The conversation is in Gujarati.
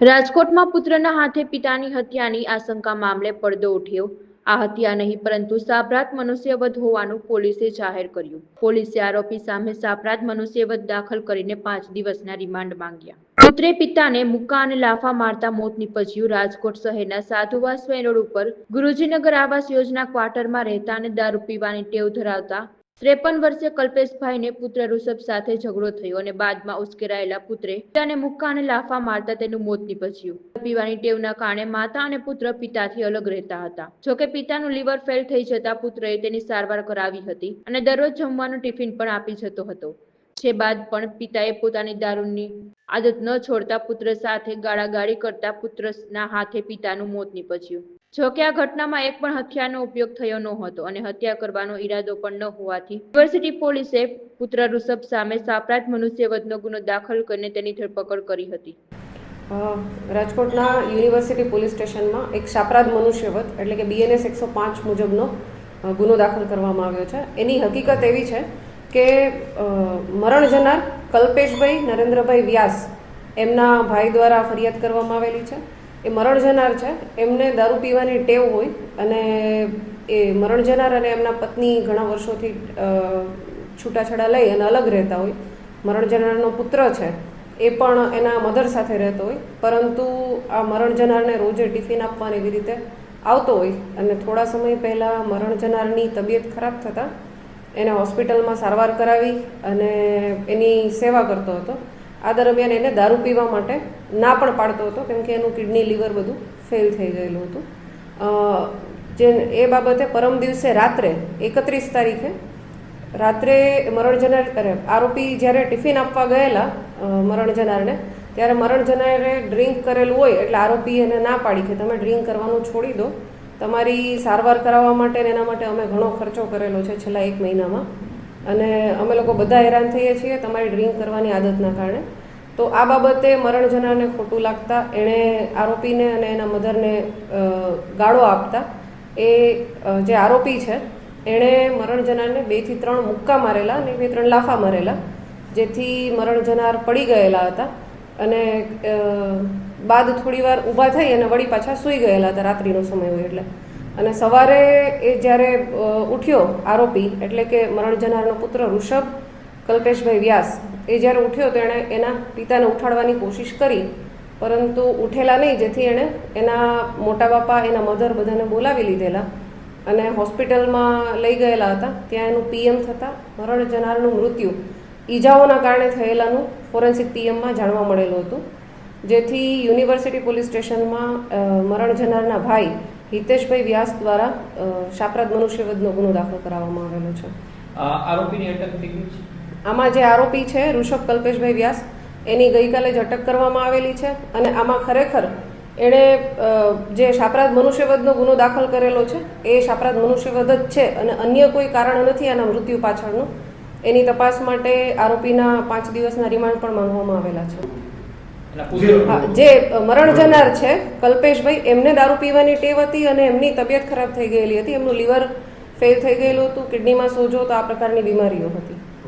રાજકોટમાં પુત્રના હાથે પિતાની હત્યાની આશંકા મામલે પડદો ઉઠ્યો. આ હત્યા નહીં, પરંતુ સાપરાત મનુષ્યવધ હોવાનું પોલીસે જાહેર કર્યું. પોલીસે આરોપી સામે સાપરાત મનુષ્યવધ દાખલ કરીને પાંચ દિવસના રિમાન્ડ માંગ્યા. પુત્રે પિતાને મુક્કા અને લાફા મારતા મોત નીપજ્યું. રાજકોટ શહેરના સાધુવાસ રોડ ઉપર ગુરુજીનગર આવાસ યોજના ક્વાર્ટરમાં રહેતા અને દારૂ પીવાની ટેવ ધરાવતા ત્રેપન વર્ષીય કલ્પેશભાઈને પુત્ર ઋષભ સાથે ઝઘડો થયો અને બાદમાં ઉશ્કેરાયેલા પુત્રે પિતાને મુક્કા અને લાફા મારતા તેનું મોત નીપજ્યું. પીવાની ટેવના કારણે માતા અને પુત્ર પિતાથી અલગ રહેતા હતા. જોકે પિતાનું લીવર ફેલ થઈ જતા પુત્રએ તેની સારવાર કરાવી હતી અને દરરોજ જમવાનું ટિફિન પણ આપી જતો હતો. જે બાદ પણ પિતાએ પોતાની દારૂની આદત ન છોડતા પુત્ર સાથે ગાળાગાળી કરતા પુત્રના હાથે પિતાનું મોત નીપજ્યું. જોકે આ ઘટનામાં એક પણ હથિયારનો ઉપયોગ થયો ન હતો અને હત્યા કરવાનો ઈરાદો પણ ન હોવાથી યુનિવર્સિટી પોલીસે પુત્ર ઋષભ સામે સાપરાત મનુષ્યવધનો ગુનો દાખલ કરીને તેની ધરપકડ કરી હતી. રાજકોટના યુનિવર્સિટી પોલીસ સ્ટેશનમાં એક શાપરાધ મનુષ્યવધ, એટલે કે બીએનએસ એકસો પાંચ મુજબનો ગુનો દાખલ કરવામાં આવ્યો છે. એની હકીકત એવી છે કે મરણ જનાર કલ્પેશભાઈ નરેન્દ્રભાઈ વ્યાસ એમના ભાઈ દ્વારા ફરિયાદ કરવામાં આવેલી છે. એ મરણ જનાર છે. એમને દારૂ પીવાની ટેવ હોય અને એ મરણ જનાર અને એમના પત્ની ઘણા વર્ષોથી છૂટાછેડા લઈ અને અલગ રહેતા હોય. મરણ જનારનો પુત્ર છે. એ પણ એના મધર સાથે રહેતો હોય. પરંતુ આ મરણ જનારને રોજે ટિફિન આપવાની એવી રીતે આવતો હોય અને થોડા સમય પહેલાં મરણ જનારની તબિયત ખરાબ થતાં એને હોસ્પિટલમાં સારવાર કરાવી અને એની સેવા કરતો હતો. આ દરમિયાન એને દારૂ પીવા માટે ના પણ પાડતો હતો, કેમ કે એનું કિડની, લીવર બધું ફેલ થઈ ગયેલું હતું. જે એ બાબતે પરમ દિવસે રાત્રે, એકત્રીસ તારીખે, રાત્રે મરણ જનાર આરોપી જ્યારે ટિફિન આપવા ગયેલા મરણ જનારને, ત્યારે મરણ જનારે ડ્રિંક કરેલું હોય એટલે આરોપી એને ના પાડી કે તમે ડ્રિંક કરવાનું છોડી દો. તમારી સારવાર કરાવવા માટે એના માટે અમે ઘણો ખર્ચો કરેલો છે છેલ્લા એક મહિનામાં. અને અમે લોકો બધા હેરાન થઈએ છીએ તમારી ડ્રિંક કરવાની આદતના કારણે. તો આ બાબતે મરણ જનારને ખોટું લાગતા, એણે આરોપીને અને એના મધરને ગાળો આપતા. એ જે આરોપી છે, એણે મરણ જનારને બેથી ત્રણ મુક્કા મારેલા અને બે ત્રણ લાફા મારેલા, જેથી મરણ જનાર પડી ગયેલા હતા. અને બાદ થોડી વાર ઊભા થઈ અને વળી પાછા સૂઈ ગયેલા હતા રાત્રિનો સમય હોય એટલે. અને સવારે એ જ્યારે ઉઠ્યો આરોપી, એટલે કે મરણ જનારનો પુત્ર ઋષભ કલ્પેશભાઈ વ્યાસ, એ જ્યારે ઉઠ્યો તો એણે એના પિતાને ઉઠાડવાની કોશિશ કરી, પરંતુ ઉઠેલા નહીં, જેથી એણે એના મોટા બાપા, એના મધર બધાને બોલાવી લીધેલા અને હોસ્પિટલમાં લઈ ગયેલા હતા. ત્યાં એનું પીએમ થતાં મરણ જનારનું મૃત્યુ. ઈજાઓના કારણે થયેલાનું ફોરેન્સિક પીએમમાં જાણવા મળેલું હતું. જેથી યુનિવર્સિટી પોલીસ સ્ટેશનમાં મરણ જનારના ભાઈ હિતેશભાઈ વ્યાસ દ્વારા અ, શાપરાધ મનુષ્યવધનો ગુનો દાખલ કરાવવામાં આવેલો છે. આરોપીની અટક થઈ ગઈ છે? આમાં જે આરોપી છે ઋષભ કલ્પેશભાઈ વ્યાસ એની ગઈકાલે જ અટક કરવામાં આવેલી છે અને આમાં ખરેખર એણે જે શાપરાધ મનુષ્યવધનો ગુનો દાખલ કરેલો છે એ શાપરાધ મનુષ્યવધ જ છે અને અન્ય કોઈ કારણ નથી આના મૃત્યુ પાછળનું. એની તપાસ માટે આરોપીના પાંચ દિવસના રિમાન્ડ પણ માંગવામાં આવેલા છે. હા, જે મરણ જનાર છે કલ્પેશભાઈ એમને દારૂ પીવાની ટેવ હતી અને એમની તબિયત ખરાબ થઈ ગયેલી હતી. એમનું લીવર ફેલ થઈ ગયેલું હતું કિડનીમાં સોજો તો આ પ્રકારની બીમારીઓ હતી.